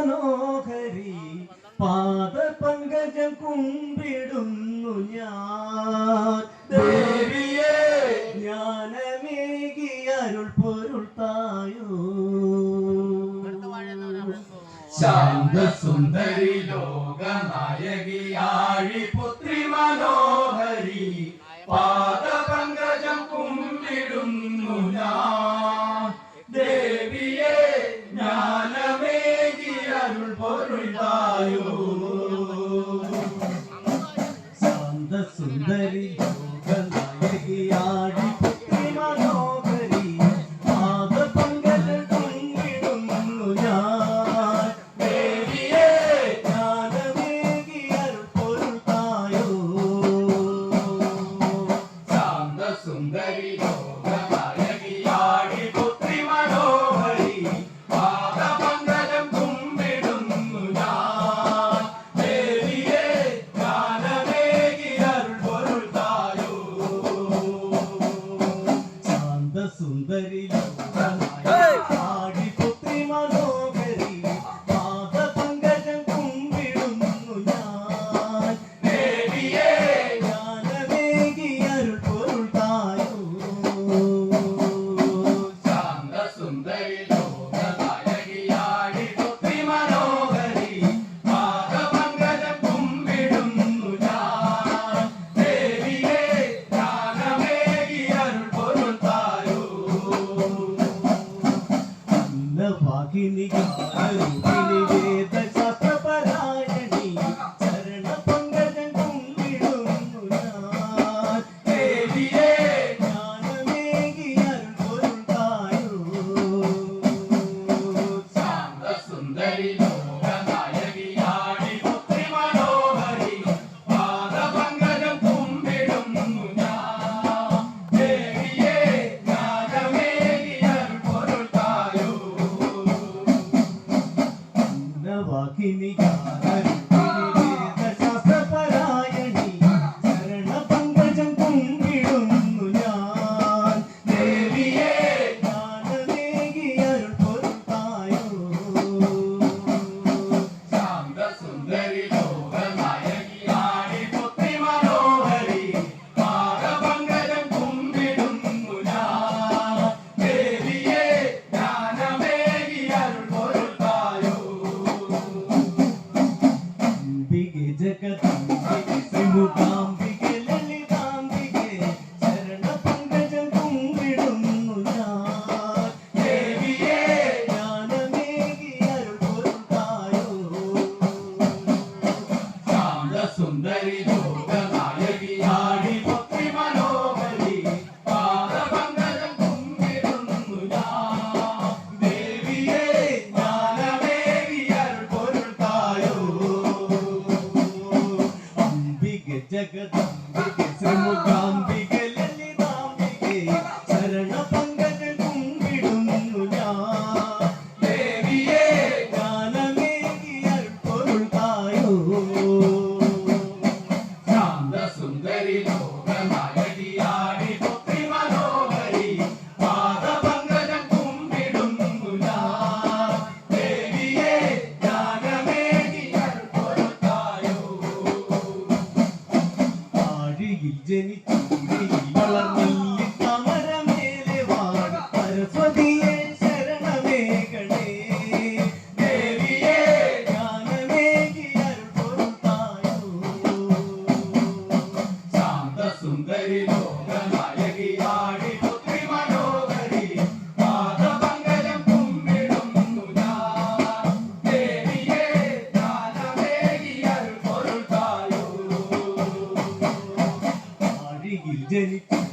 മനോഹരി പാദ പങ്കജം കുമ്പിടുന്നു ഞാൻ. ദേവിയെ ജ്ഞാനമേകി അരുൾ പൊരുൾ തായോ. ലോകനായകി ആഴി പുത്രി മനോഹരി പാദ you. सुंदरी लोग യോഗിനിയും അരുവിനിവേദ ശാസ്ത്രപരായണി ചരണ പങ്കജം കുമ്പിടുന്നു ഞാൻ ദേവിയേ ജ്ഞാനമേകി അരുൾ പൊരുണ്ടായോ ശാന്തസുന്ദരി ലോകനാ Goodbye. Jagadambike Srimugambike নিজেরই চুরি 你你。